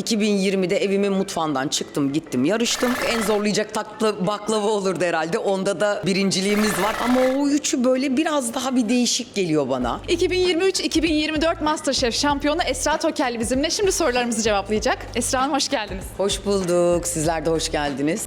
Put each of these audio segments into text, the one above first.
2020'de evimin mutfağından çıktım gittim yarıştım. En zorlayacak tatlı baklava olurdu herhalde. Onda da birinciliğimiz var. Ama o üçü böyle biraz daha bir değişik geliyor bana. 2023-2024 Masterchef şampiyonu Esra Tokel bizimle. Şimdi sorularımızı cevaplayacak. Esra Hanım hoş geldiniz. Hoş bulduk. Sizler de hoş geldiniz.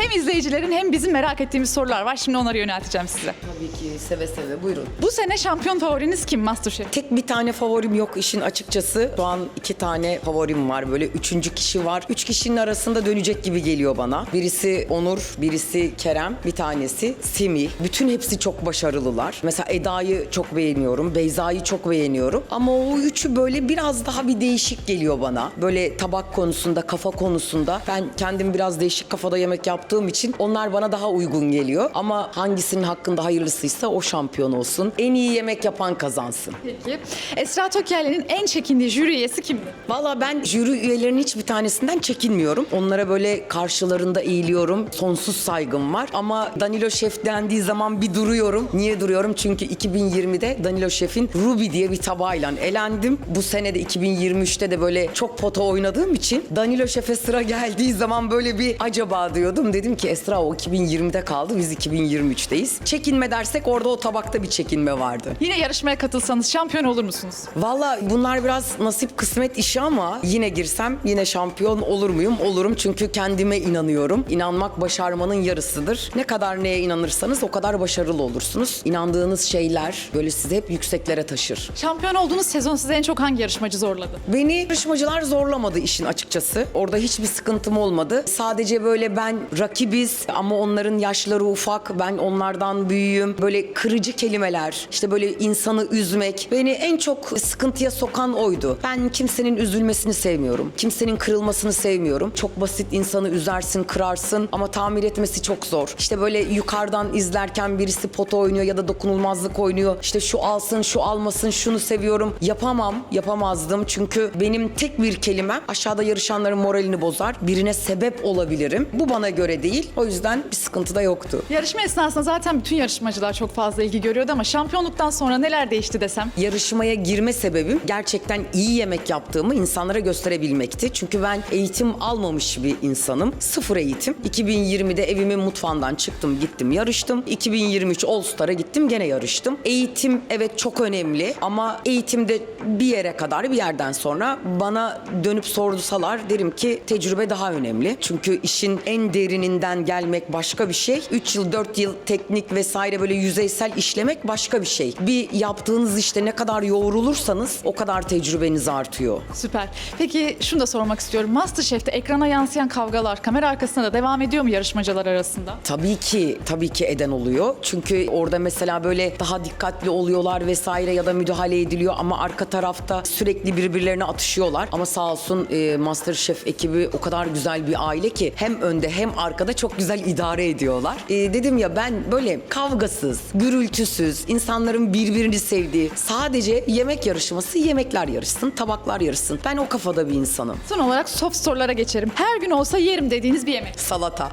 Hem izleyicilerin hem bizim merak ettiğimiz sorular var. Şimdi onları yönelteceğim size. Tabii ki seve seve buyurun. Bu sene şampiyon favoriniz kim Masterchef? Tek bir tane favorim yok işin açıkçası. Şu an iki tane favorim var. Böyle üçüncü kişi var. Üç kişinin arasında dönecek gibi geliyor bana. Birisi Onur, birisi Kerem, bir tanesi Semih. Bütün hepsi çok başarılılar. Mesela Eda'yı çok beğeniyorum. Beyza'yı çok beğeniyorum. Ama o üçü böyle biraz daha bir değişik geliyor bana. Böyle tabak konusunda, kafa konusunda. Ben kendim biraz değişik kafada yemek yaptığım için onlar bana daha uygun geliyor. Ama hangisinin hakkında hayırlısıysa o şampiyon olsun. En iyi yemek yapan kazansın. Peki. Esra Tokel'in en çekindiği jüri üyesi kimdi? Valla ben jüri üyelerinin hiçbir tanesinden çekinmiyorum. Onlara böyle karşılarında eğiliyorum. Sonsuz saygım var. Ama Danilo Şef dendiği zaman bir duruyorum. Niye duruyorum? Çünkü 2020'de Danilo Şef'in Ruby diye bir tabağıyla elendim. Bu sene de 2023'te de böyle çok pota oynadığım için Danilo Şef'e sıra geldiği zaman böyle bir acaba diyordum. Dedim ki Esra o 2020'de kaldı. Biz 2023'teyiz. Çekinme dersek orada o tabakta bir çekinme vardı. Yine yarışmaya katılsanız şampiyon olur musunuz? Valla bunlar biraz nasip kısmet işi ama yine girsem yine şampiyon olur muyum? Olurum çünkü kendime inanıyorum. İnanmak başarmanın yarısıdır. Ne kadar neye inanırsanız o kadar başarılı olursunuz. İnandığınız şeyler böyle sizi hep yükseklere taşır. Şampiyon olduğunuz sezon size en çok hangi yarışmacı zorladı? Beni yarışmacılar zorlamadı işin açıkçası. Orada hiçbir sıkıntım olmadı. Sadece böyle ben rakibiz ama onların yaşları ufak. Ben onlardan büyüğüm. Böyle kırıcı kelimeler, işte böyle insanı üzmek beni en çok sıkıntıya sokan oydu. Ben kimsenin üzülmesini sevmiyorum. Kimsenin kırılmasını sevmiyorum. Çok basit insanı üzersin, kırarsın ama tamir etmesi çok zor. İşte böyle yukarıdan izlerken birisi pota oynuyor ya da dokunulmazlık oynuyor. İşte şu alsın, şu almasın, şunu seviyorum. Yapamam, yapamazdım. Çünkü benim tek bir kelimem aşağıda yarışanların moralini bozar. Birine sebep olabilirim. Bu bana göre değil. O yüzden bir sıkıntı da yoktu. Yarışma esnasında zaten bütün yarışmacılar çok fazla ilgi görüyordu ama şampiyonluktan sonra neler değişti desem? Yarışmaya girme sebebim gerçekten iyi yemek yaptığımı insanlara gösterebilmekti. Çünkü ben eğitim almamış bir insanım. Sıfır eğitim. 2020'de evimin mutfağından çıktım gittim yarıştım. 2023 All Star'a gittim gene yarıştım. Eğitim evet çok önemli ama eğitimde bir yere kadar bir yerden sonra bana dönüp sordusalar derim ki tecrübe daha önemli. Çünkü işin en derininden gelmek başka bir şey. 3 yıl 4 yıl teknik vesaire böyle yüzeysel işlemek başka bir şey. Bir yaptığınız işte ne kadar yoğrulursanız o kadar tecrübeniz artıyor. Süper. Peki şunu da sormak istiyorum. Masterchef'te ekrana yansıyan kavgalar kamera arkasında da devam ediyor mu yarışmacılar arasında? Tabii ki, tabii ki eden oluyor. Çünkü orada mesela böyle daha dikkatli oluyorlar vesaire ya da müdahale ediliyor ama arka tarafta sürekli birbirlerine atışıyorlar. Ama sağ olsun e, Masterchef ekibi o kadar güzel bir aile ki hem önde hem arkada çok güzel idare ediyorlar. E, dedim ya ben böyle kavgasız, gürültüsüz, insanların birbirini sevdiği, sadece yemek yarışması, yemekler yarışsın, tabaklar yarışsın. Ben o kafada bir insanım. Son olarak soft sorulara geçerim. Her gün olsa yerim dediğiniz bir yemek. Salata.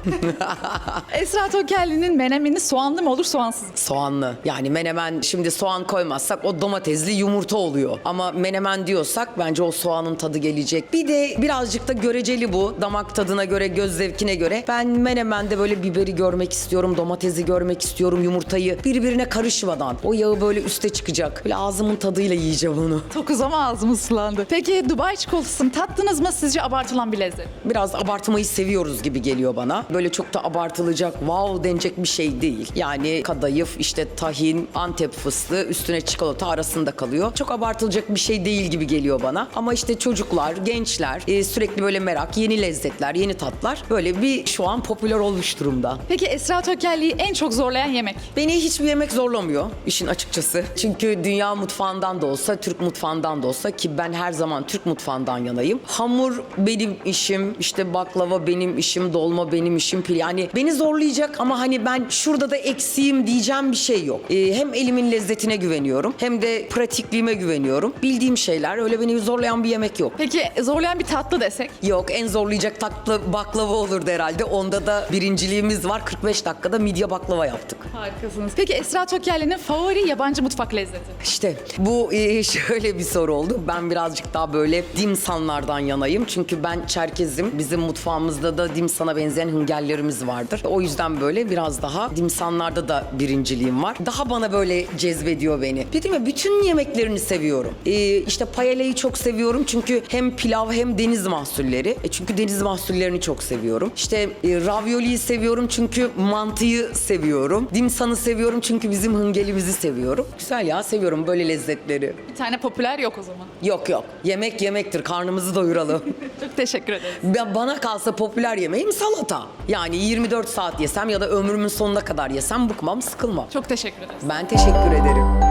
Esra Tokelli'nin menemeni soğanlı mı olur soğansız mı? Soğanlı. Yani menemen şimdi soğan koymazsak o domatesli yumurta oluyor. Ama menemen diyorsak bence o soğanın tadı gelecek. Bir de birazcık da göreceli bu. Damak tadına göre, göz zevkine göre. Ben menemende böyle biberi görmek istiyorum, domatesi görmek istiyorum, yumurtayı birbirine karışmadan. O yağı böyle üste çıkacak. Böyle ağzımın tadıyla yiyeceğim onu. Tokuz ama ağzım ıslandı. Peki Dubai çikolatasını tattınız mı sizce abartılan bir lezzet? Biraz abartmayı seviyoruz gibi geliyor bana. Böyle çok da abartılacak, wow denecek bir şey değil. Yani kadayıf, işte tahin, antep fıstığı, üstüne çikolata arasında kalıyor. Çok abartılacak bir şey değil gibi geliyor bana. Ama işte çocuklar, gençler e, sürekli böyle merak, yeni lezzetler, yeni tatlar böyle bir şu an popüler olmuş durumda. Peki Esra Tokelli'yi en çok zorlayan yemek? Beni hiçbir yemek zorlamıyor işin açıkçası. Çünkü dünya mutfağından da olsa, Türk mutfağından da olsa ki ben her zaman Türk mutfağından yanayım. Hamur benim işim, işte baklava benim işim, dolma benim işim. pil- Yani beni zorlayacak ama hani ben şurada da eksiğim diyeceğim bir şey yok. Ee, hem elimin lezzetine güveniyorum hem de pratikliğime güveniyorum. Bildiğim şeyler öyle beni zorlayan bir yemek yok. Peki zorlayan bir tatlı desek? Yok en zorlayacak tatlı baklava olurdu herhalde. Onda Onda da birinciliğimiz var. 45 dakikada midye baklava yaptık. Harikasınız. Peki Esra Tokyerli'nin favori yabancı mutfak lezzeti? İşte bu e, şöyle bir soru oldu. Ben birazcık daha böyle dimsanlardan yanayım. Çünkü ben Çerkezim. Bizim mutfağımızda da dimsana benzeyen hüngerlerimiz vardır. O yüzden böyle biraz daha dimsanlarda da birinciliğim var. Daha bana böyle cezbediyor beni. Dedim ya bütün yemeklerini seviyorum. E, işte paellayı çok seviyorum çünkü hem pilav hem deniz mahsulleri. E, çünkü deniz mahsullerini çok seviyorum. İşte e, ravioliyi seviyorum çünkü mantıyı seviyorum. Dimsanı seviyorum çünkü bizim hıngelimizi seviyorum. Güzel ya seviyorum böyle lezzetleri. Bir tane popüler yok o zaman. Yok yok. Yemek yemektir. Karnımızı doyuralım. Çok teşekkür ederiz. Ben- Bana kalsa popüler yemeğim salata. Yani 24 saat yesem ya da ömrümün sonuna kadar yesem bıkmam, sıkılmam. Çok teşekkür ederiz. Ben teşekkür ederim.